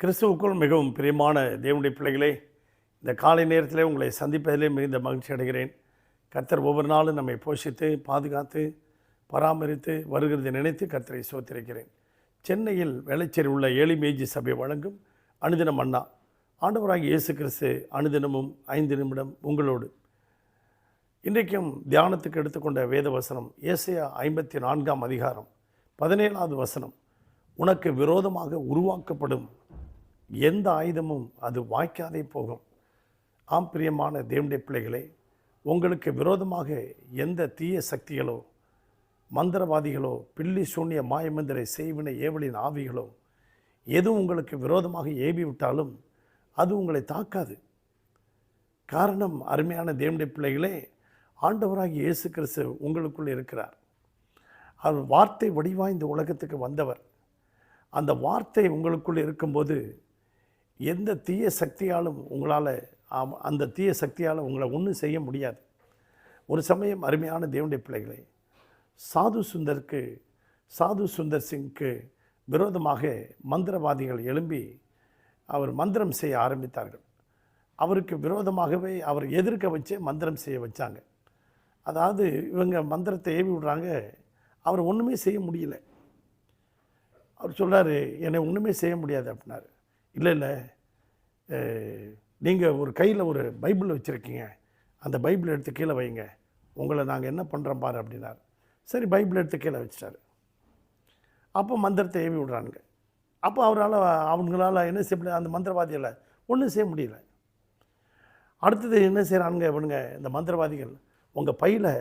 கிறிஸ்துவுக்குள் மிகவும் பிரியமான தேவனுடைய பிள்ளைகளே இந்த காலை நேரத்திலே உங்களை சந்திப்பதிலே மிகுந்த மகிழ்ச்சி அடைகிறேன். கர்த்தர் ஒவ்வொரு நாளும் நம்மை போஷித்து பாதுகாத்து பராமரித்து வருகிறது நினைத்து கர்த்தரை சோத்திருக்கிறேன். சென்னையில் வேளச்சேரி உள்ள ஏழி மேஜி சபை வழங்கும் அனுதினம் அண்ணா. ஆண்டவராகி இயேசு கிறிஸ்து அனுதினமும் ஐந்து நிமிடம் உங்களோடு. இன்றைக்கும் தியானத்துக்கு எடுத்துக்கொண்ட வேத வசனம் ஏசையா ஐம்பத்தி நான்காம் அதிகாரம் பதினேழாவது வசனம். உனக்கு விரோதமாக உருவாக்கப்படும் எந்த ஆயுதமும் அது வாய்க்காதே போகும். ஆம் பிரியமான தேவனுடைய பிள்ளைகளே உங்களுக்கு விரோதமாக எந்த தீய சக்திகளோ மந்திரவாதிகளோ பில்லி சூன்ய மாயமந்திர செய்வினை ஏவலின் ஆவிகளோ எதுவும் உங்களுக்கு விரோதமாக ஏவி விட்டாலும் அது உங்களை தாக்காது. காரணம் அருமையான தேவனுடைய பிள்ளைகளே ஆண்டவராகி இயேசு கிறிஸ்து உங்களுக்குள் இருக்கிறார். அவர் வார்த்தை வடிவாய் இந்த உலகத்துக்கு வந்தவர். அந்த வார்த்தை உங்களுக்குள் இருக்கும்போது எந்த தீய சக்தியாலும் உங்களால் அந்த தீய சக்தியால் உங்களை ஒன்றும் செய்ய முடியாது. ஒரு சமயம் அருமையான தேவனுடைய பிள்ளைகளை சாது சுந்தருக்கு சாது சுந்தர் சிங்க்கு விரோதமாக மந்திரவாதிகள் எழும்பி அவர் மந்திரம் செய்ய ஆரம்பித்தார்கள். அவருக்கு விரோதமாகவே அவர் எதிர்க்க வச்சே மந்திரம் செய்ய வச்சாங்க. அதாவது இவங்க மந்திரத்தை ஏவி விடுறாங்க அவர் ஒன்றுமே செய்ய முடியல. அவர் சொல்கிறார் என்னை ஒன்றுமே செய்ய முடியாது அப்படின்னாரு. இல்லை இல்லை. நீங்கள் ஒரு கையில் ஒரு பைபிள் வச்சுருக்கீங்க. அந்த பைபிள் எடுத்து கீழே வைங்க. உங்களை நாங்கள் என்ன பண்ணுறோம் பாரு அப்படின்னார். சரி பைபிள் எடுத்து கீழே வச்சிட்டாரு. அப்போ மந்திரத்தை ஏவி விடுறானுங்க. அப்போ அவரால் அவங்களால் என்ன செய்ய முடியல அந்த மந்திரவாதிகளை ஒன்றும் செய்ய முடியல. அடுத்தது என்ன செய்கிறானுங்க இவனுங்க இந்த மந்திரவாதிகள் உங்கள் பையில்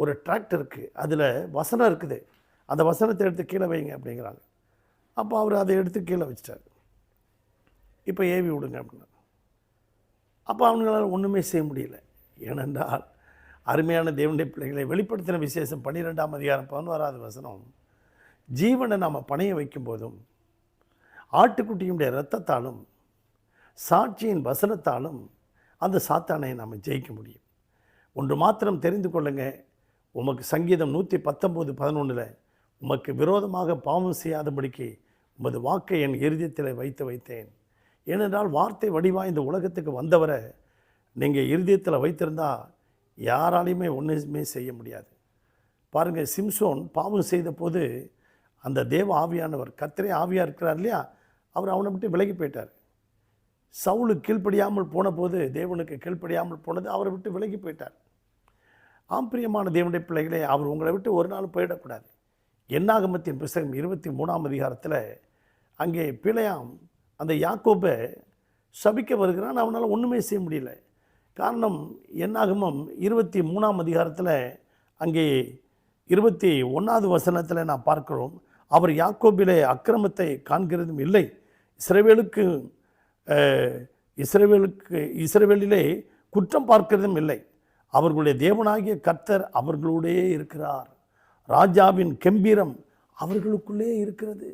ஒரு டிராக்டர் இருக்குது அதில் வசனம் இருக்குது. அந்த வசனத்தை எடுத்து கீழே வைங்க அப்படிங்கிறாங்க. அப்போ அவர் அதை எடுத்து கீழே வச்சிட்டார். இப்போ ஏவி விடுங்க அப்படின்னா. அப்போ அவங்களால ஒன்றுமே செய்ய முடியல. ஏனென்றால் அருமையான தேவனுடைய பிள்ளைகளை வெளிப்படுத்தின விசேஷம் பன்னிரெண்டாம் அதிகாரம் பதினோராவது வசனம். ஜீவனை நாம் பணைய வைக்கும் போதும் ஆட்டுக்குட்டியுடைய இரத்தத்தாலும் சாட்சியின் வசனத்தாலும் அந்த சாத்தானை நாம் ஜெயிக்க முடியும். ஒன்று மாத்திரம் தெரிந்து கொள்ளுங்க உமக்கு சங்கீதம் நூற்றி பத்தொம்போது பதினொன்றில் உமக்கு விரோதமாக பாவம் செய்யாதபடிக்கு உமது வாக்கை என் இறுதியத்தில் வைத்து வைத்தேன். ஏனென்றால் வார்த்தை வடிவாக இந்த உலகத்துக்கு வந்தவரை நீங்கள் இருதயத்தில் வைத்திருந்தால் யாராலையுமே ஒன்றுமே செய்ய முடியாது. பாருங்கள் சிம்சோன் பாவம் செய்த போது அந்த தேவ ஆவியானவர் கத்திரே ஆவியாக இருக்கிறார் இல்லையா? அவர் அவனை விட்டு விலகி போயிட்டார். சவுலு கீழ்ப்படியாமல் போன போது தேவனுக்கு கீழ்ப்படியாமல் போனது அவரை விட்டு விலகி போயிட்டார். ஆம் பிரியமான தேவனுடைய பிள்ளைகளே அவர் உங்களை விட்டு ஒரு நாள் போயிடக்கூடாது. என்னாகமத்தின் புஸ்தகம் இருபத்தி மூணாம் அதிகாரத்தில் அங்கே பிழையாம் அந்த யாக்கோப்பை சபிக்க வருகிறான். அவனால் ஒன்றுமே செய்ய முடியல. காரணம் என்னாகமம்? இருபத்தி மூணாம் அதிகாரத்தில் அங்கே இருபத்தி ஒன்றாவது வசனத்தில் நான் பார்க்கிறோம். அவர் யாக்கோபிலே அக்கிரமத்தை காண்கிறதும் இல்லை. இஸ்ரேவேலுக்கு இஸ்ரேவேலுக்கு இஸ்ரேவேலிலே குற்றம் பார்க்கிறதும் இல்லை. அவர்களுடைய தேவனாகிய கர்த்தர் அவர்களோடே இருக்கிறார். ராஜாவின் கெம்பீரம் அவர்களுக்குள்ளே இருக்கிறது.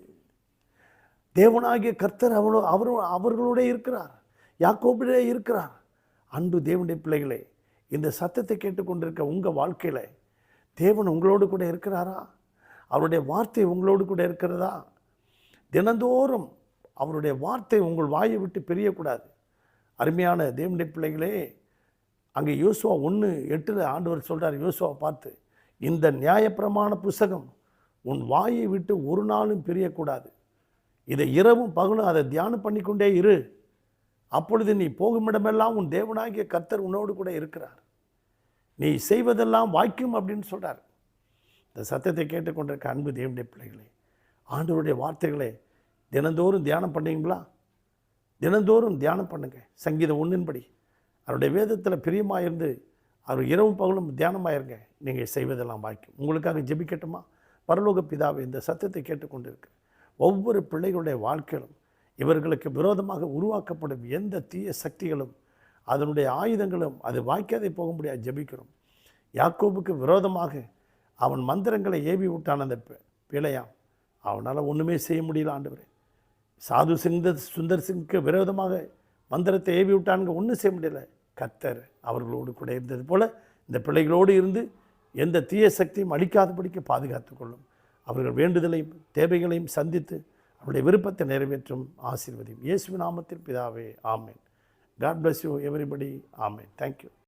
தேவனாகிய கர்த்தர் அவளோ அவர் அவர்களோடே இருக்கிறார். யாக்கோபிலே இருக்கிறார். அன்பு தேவனுடைய பிள்ளைகளே இந்த சத்தத்தை கேட்டுக்கொண்டிருக்க உங்கள் வாழ்க்கையில் தேவன் உங்களோடு கூட இருக்கிறாரா? அவருடைய வார்த்தை உங்களோடு கூட இருக்கிறதா? தினந்தோறும் அவருடைய வார்த்தை உங்கள் வாயை விட்டு பிரியக்கூடாது. அருமையான தேவனுடைய பிள்ளைகளே அங்கே யோசுவா ஒன்று எட்டில் ஆண்டவர் சொல்கிறார் யோசுவா பார்த்து இந்த நியாயப்பிரமாண புஸ்தகம் உன் வாயை விட்டு ஒரு நாளும் பிரியக்கூடாது. இதை இரவும் பகலும் அதை தியானம் பண்ணிக்கொண்டே இரு. அப்பொழுது நீ போகும் இடமெல்லாம் உன் தேவனாகிய கர்த்தர் உன்னோடு கூட இருக்கிறார். நீ செய்வதெல்லாம் வாய்க்கும் அப்படின்னு சொல்கிறார் இந்த சத்தத்தை கேட்டுக்கொண்டிருக்க அன்பு தேவனுடைய பிள்ளைகளே ஆண்டவருடைய வார்த்தைகளை தினந்தோறும் தியானம் பண்ணீங்களா? தினந்தோறும் தியானம் பண்ணுங்கள் சங்கீதம் ஒன்றின்படி அவருடைய வேதத்தில் பிரியமாக இருந்து அவர் இரவும் பகலும் தியானமாயிருங்க. நீங்கள் செய்வதெல்லாம் வாய்க்கும். உங்களுக்காக ஜெபிக்கட்டுமா? பரலோக பிதாவை இந்த சத்தத்தை கேட்டுக்கொண்டிருக்கு. ஒவ்வொரு பிள்ளைகளுடைய வாழ்க்கையிலும் இவர்களுக்கு விரோதமாக உருவாக்கப்படும் எந்த தீய சக்திகளும் அதனுடைய ஆயுதங்களும் அது வாய்க்காதே போக முடியாது ஜபிக்கிறோம். யாக்கோபுக்கு விரோதமாக அவன் மந்திரங்களை ஏவி விட்டான் அந்த பி- பிழையாம். அவனால் ஒன்றுமே செய்ய முடியல ஆண்டவரே. சாது சிங் சுந்தர் சிங்க்கு விரோதமாக மந்திரத்தை ஏவி விட்டானுங்க ஒன்றும் செய்ய முடியல. கத்தர் அவர்களோடு கூட இருந்தது போல் இந்த பிள்ளைகளோடு இருந்து எந்த தீய சக்தியும் அழிக்காதபடிக்கு பாதுகாத்து கொள்ளும். அவர்கள் வேண்டுதலையும் தேவைகளையும் சந்தித்து அவருடைய விருப்பத்தை நிறைவேற்றும் ஆசீர்வதியும். இயேசு நாமத்தில் பிதாவே ஆமேன். God bless you everybody amen. Thank you